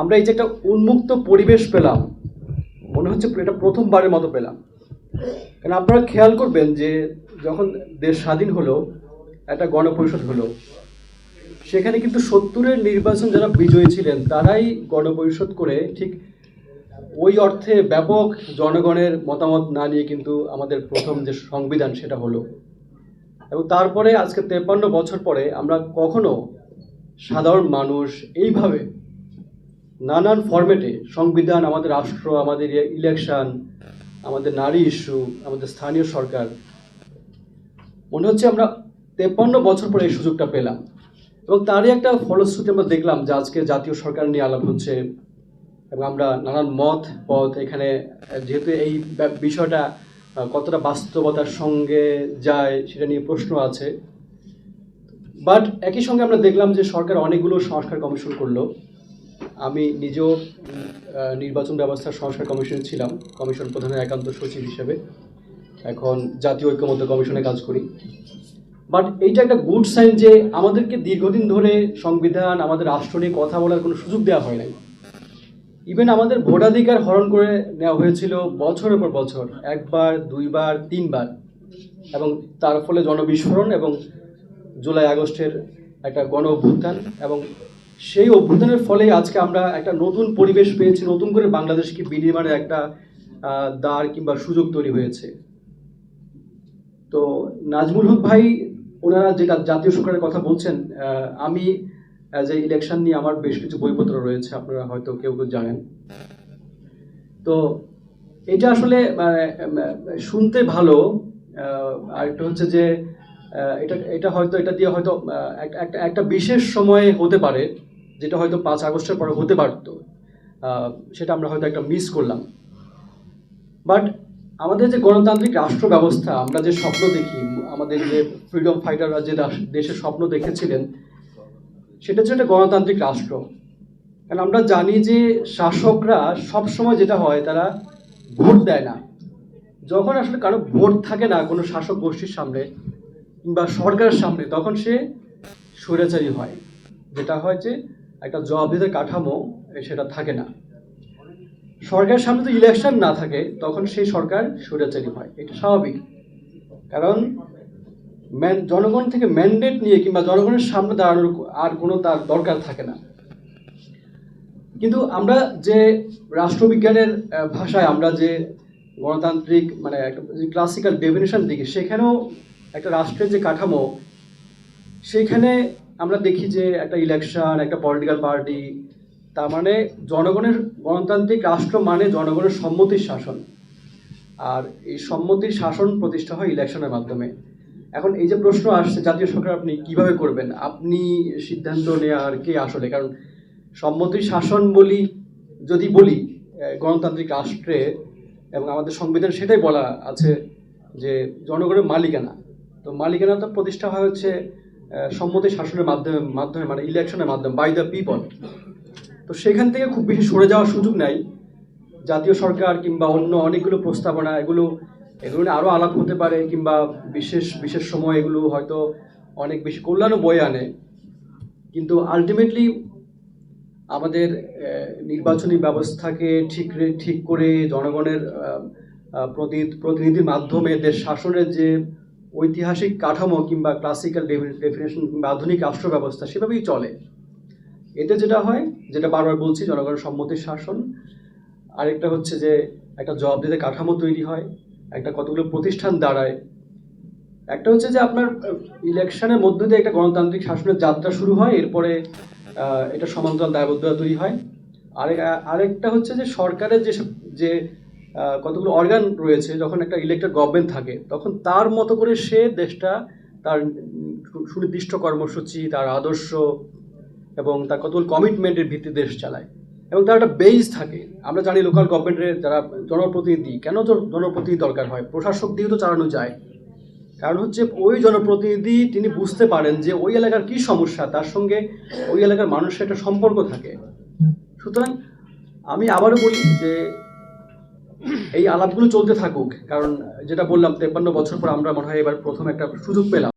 আমরা এই যে একটা উন্মুক্ত পরিবেশ পেলাম, মনে হচ্ছে এটা প্রথমবারের মতো পেলাম। কারণ আপনারা খেয়াল করবেন যে যখন দেশ স্বাধীন হলো, একটা গণপরিষদ হলো, সেখানে কিন্তু সত্তরের নির্বাচন যারা বিজয়ী ছিলেন, তারাই গণপরিষদ করে ঠিক ওই অর্থে ব্যাপক জনগণের মতামত না নিয়ে কিন্তু আমাদের প্রথম যে সংবিধান সেটা হলো। এবং তারপরে আজকে তেপ্পান্ন বছর পরে আমরা কখনো সাধারণ মানুষ এইভাবে নানান ফরম্যাটে সংবিধান, আমাদের রাষ্ট্র, আমাদের ইলেকশন আমাদের নারী ইস্যু আমাদের স্থানীয় সরকার। মনে হচ্ছে আমরা তেপ্পান্ন বছর পরে এই সুযোগটা পেলাম। এবং তারই একটা ফলশ্রুতি আমরা দেখলাম যে আজকে জাতীয় সরকার নিয়ে আলাপ হচ্ছে এবং আমরা নানান মত, পথ এখানে, যেহেতু এই বিষয়টা কতটা বাস্তবতার সঙ্গে যায় সেটা নিয়ে প্রশ্ন আছে। বাট একই সঙ্গে আমরা দেখলাম যে সরকার অনেকগুলো সংস্কার কমিশন করল। আমি নিজেও নির্বাচন ব্যবস্থার সংস্কার কমিশন ছিলাম, কমিশন প্রধানের একান্ত সচিব হিসেবে। এখন জাতীয় ঐক্যমত্য কমিশনে কাজ করি। বাট এইটা একটা গুড সাইন যে আমাদেরকে দীর্ঘদিন ধরে সংবিধান, আমাদের রাষ্ট্র নিয়ে কথা বলার কোনো সুযোগ দেওয়া হয় নাই। ইভেন আমাদের ভোটাধিকার হরণ করে নেওয়া হয়েছিল বছরের পর বছর, একবার, দুইবার, তিনবার। এবং তার ফলে জনবিস্ফোরণ এবং জুলাই আগস্টের একটা গণ অভ্যুত্থান এবং সেই অভ্যুত্থানের ফলে আজকে আমরা একটা নতুন পরিবেশ পেয়েছি নতুন করে বাংলাদেশকে বিনির্মাণের একটা দ্বার কিংবা সুযোগ তৈরি হয়েছে। তো নাজমুল হক ভাই ওনারা যেটা জাতীয় সরকারের কথা বলছেন আমি অ্যাজ এ ইলেকশন নিয়ে আমার বেশ কিছু বইপত্র রয়েছে আপনারা হয়তো কেউ কেউ জানেন। তো এটা আসলে মানে, শুনতে ভালো আহ, আর একটা হচ্ছে যে এটা এটা হয়তো এটা দিয়ে হয়তো একটা একটা বিশেষ সময়ে হতে পারে। যেটা হয়তো পাঁচ আগস্টের পরে হতে পারতো। সেটা আমরা হয়তো একটা মিস করলাম। বাট আমাদের যে গণতান্ত্রিক রাষ্ট্র ব্যবস্থা আমরা যে স্বপ্ন দেখি, আমাদের যে ফ্রিডম ফাইটাররা যে দেশের স্বপ্ন দেখেছিলেন, সেটা হচ্ছে একটা গণতান্ত্রিক রাষ্ট্র। কারণ আমরা জানি যে শাসকরা সবসময় যেটা হয়, তারা ভোট দেয় না। যখন আসলে কারও ভোট থাকে না কোনো শাসক গোষ্ঠীর সামনে কিংবা সরকারের সামনে, তখন সে স্বৈরাচারী হয়। যেটা হয় যে একটা জবাবদিহিতার কাঠামো সেটা থাকে না। সরকারের সামনে তো ইলেকশন না থাকে, তখন সেই সরকার স্বৈরাচারী হয়। এটা স্বাভাবিক। কারণ জনগণ থেকে ম্যান্ডেট নিয়ে কিংবা জনগণের সামনে দাঁড়ানোর আর কোনো তার দরকার থাকে না। কিন্তু আমরা যে রাষ্ট্রবিজ্ঞানের ভাষায় আমরা যে গণতান্ত্রিক মানে একটা ক্লাসিক্যাল ডেফিনেশন দিকে সেখানেও একটা রাষ্ট্রের যে কাঠামো সেইখানে আমরা দেখি যে একটা ইলেকশন একটা পলিটিক্যাল পার্টি তার মানে জনগণের গণতান্ত্রিক রাষ্ট্র মানে জনগণের সম্মতির শাসন। আর এই সম্মতির শাসন প্রতিষ্ঠা হয় ইলেকশনের মাধ্যমে। এখন এই যে প্রশ্ন আসছে, জাতীয় সরকার আপনি কীভাবে করবেন? আপনি সিদ্ধান্ত নেওয়ার কে আসলে? কারণ সম্মতির শাসন বলি, যদি বলি গণতান্ত্রিক রাষ্ট্রে এবং আমাদের সংবিধান সেটাই বলা আছে যে জনগণের মালিকানা। তো মালিকানা তো প্রতিষ্ঠা হয় হচ্ছে সম্মতি শাসনের মাধ্যমে মাধ্যমে মানে ইলেকশনের মাধ্যমে বাই দ্য পিপল তো সেখান থেকে খুব বেশি সরে যাওয়ার সুযোগ নাই। জাতীয় সরকার কিংবা অন্য অনেকগুলো প্রস্তাবনা, এগুলো এগুলো নিয়ে আরও আলাপ হতে পারে, কিংবা বিশেষ বিশেষ সময় এগুলো হয়তো অনেক বেশি কল্যাণও বয়ে আনে। কিন্তু আলটিমেটলি আমাদের নির্বাচনী ব্যবস্থাকে ঠিক ঠিক করে জনগণের প্রতিনিধির মাধ্যমে দেশ শাসনের যে ঐতিহাসিক কাঠামো কিংবা ক্লাসিক্যাল ডেফিনেশন কিংবা আধুনিক রাষ্ট্র ব্যবস্থা সেভাবেই চলে। এতে যেটা হয়, যেটা বারবার বলছি, জনগণের সম্মতির শাসন। আরেকটা হচ্ছে যে, একটা জবাবদিহিতে কাঠামো তৈরি হয়, একটা কতগুলো প্রতিষ্ঠান দাঁড়ায়। একটা হচ্ছে যে, আপনার ইলেকশনের মধ্য দিয়ে একটা গণতান্ত্রিক শাসনের যাত্রা শুরু হয়, এরপরে এটা সমান্তরাল দায়বদ্ধতা তৈরি হয়। আরে আরেকটা হচ্ছে যে, সরকারের যে যে কতগুলো অর্গান রয়েছে, যখন একটা ইলেক্টেড গভর্নমেন্ট থাকে, তখন তার মতো করে সে দেশটা তার সুনির্দিষ্ট কর্মসূচি, তার আদর্শ এবং তার কতগুলো কমিটমেন্টের ভিত্তিতে দেশ চালায়। এবং তার একটা বেস থাকে। আমরা জানি লোকাল গভর্নমেন্টের যারা জনপ্রতিনিধি, কেন জন- জনপ্রতিনিধি দরকার হয়? প্রশাসক দিয়ে তো চালানো যায়। কারণ হচ্ছে ওই জনপ্রতিনিধি, তিনি বুঝতে পারেন যে ওই এলাকার কি সমস্যা, তার সঙ্গে ওই এলাকার মানুষের একটা সম্পর্ক থাকে। সুতরাং আমি আবারও বলি যে এই আলাপগুলো চলতে থাকুক, কারণ যেটা বললাম, তেপ্পান্ন বছর পর আমরা মনে হয় এবার প্রথম একটা সুযোগ পেলাম।